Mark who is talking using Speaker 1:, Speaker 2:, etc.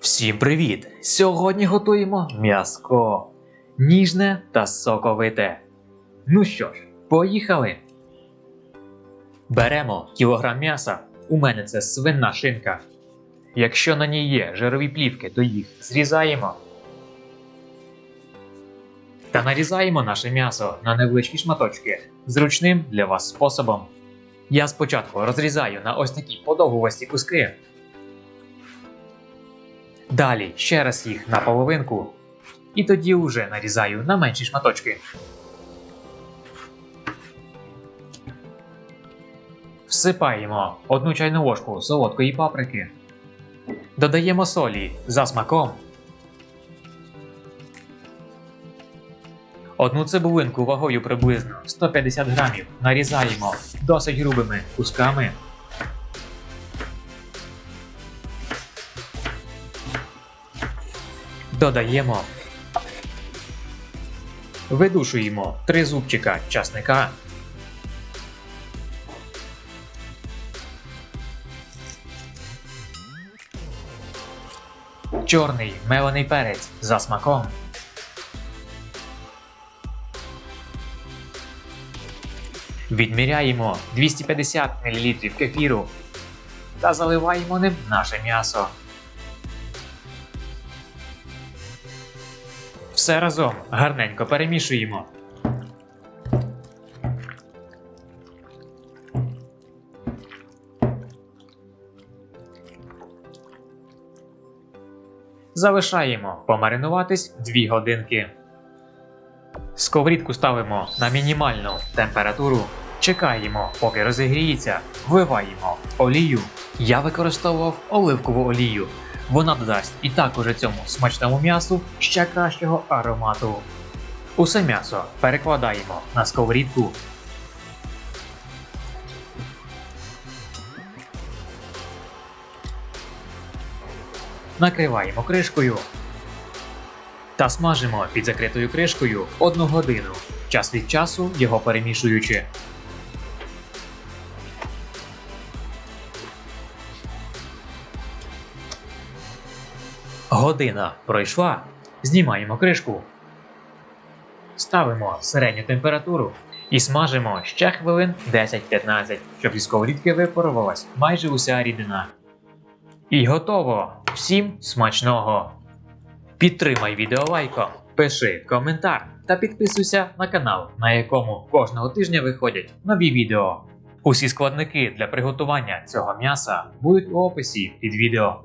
Speaker 1: Всім привіт! Сьогодні готуємо м'яско. Ніжне та соковите. Ну що ж, поїхали. Беремо кілограм м'яса. У мене це свинна шинка. Якщо на ній є жирові плівки, то їх зрізаємо. Та нарізаємо наше м'ясо на невеличкі шматочки зручним для вас способом. Я спочатку розрізаю на ось такі подовгувасті куски. Далі ще раз їх на половинку. І тоді вже нарізаю на менші шматочки. Всипаємо одну чайну ложку солодкої паприки. Додаємо солі за смаком. Одну цибулинку вагою приблизно 150 грамів нарізаємо досить грубими кусками. Додаємо. Видушуємо три зубчика часника. Чорний мелений перець за смаком. Відміряємо 250 мл кефіру та заливаємо ним наше м'ясо. Все разом гарненько перемішуємо. Залишаємо помаринуватись 2 годинки. Сковорідку ставимо на мінімальну температуру. Чекаємо, поки розігріється, вливаємо олію. Я використовував оливкову олію. Вона додасть і так уже цьому смачному м'ясу ще кращого аромату. Усе м'ясо перекладаємо на сковорідку. Накриваємо кришкою та смажимо під закритою кришкою одну годину, час від часу його перемішуючи. Година пройшла. Знімаємо кришку. Ставимо середню температуру і смажимо ще хвилин 10-15, щоб зі сковорідки випарувалась майже уся рідина. І готово! Всім смачного! Підтримай відео лайком, пиши коментар та підписуйся на канал, на якому кожного тижня виходять нові відео. Усі складники для приготування цього м'яса будуть у описі під відео.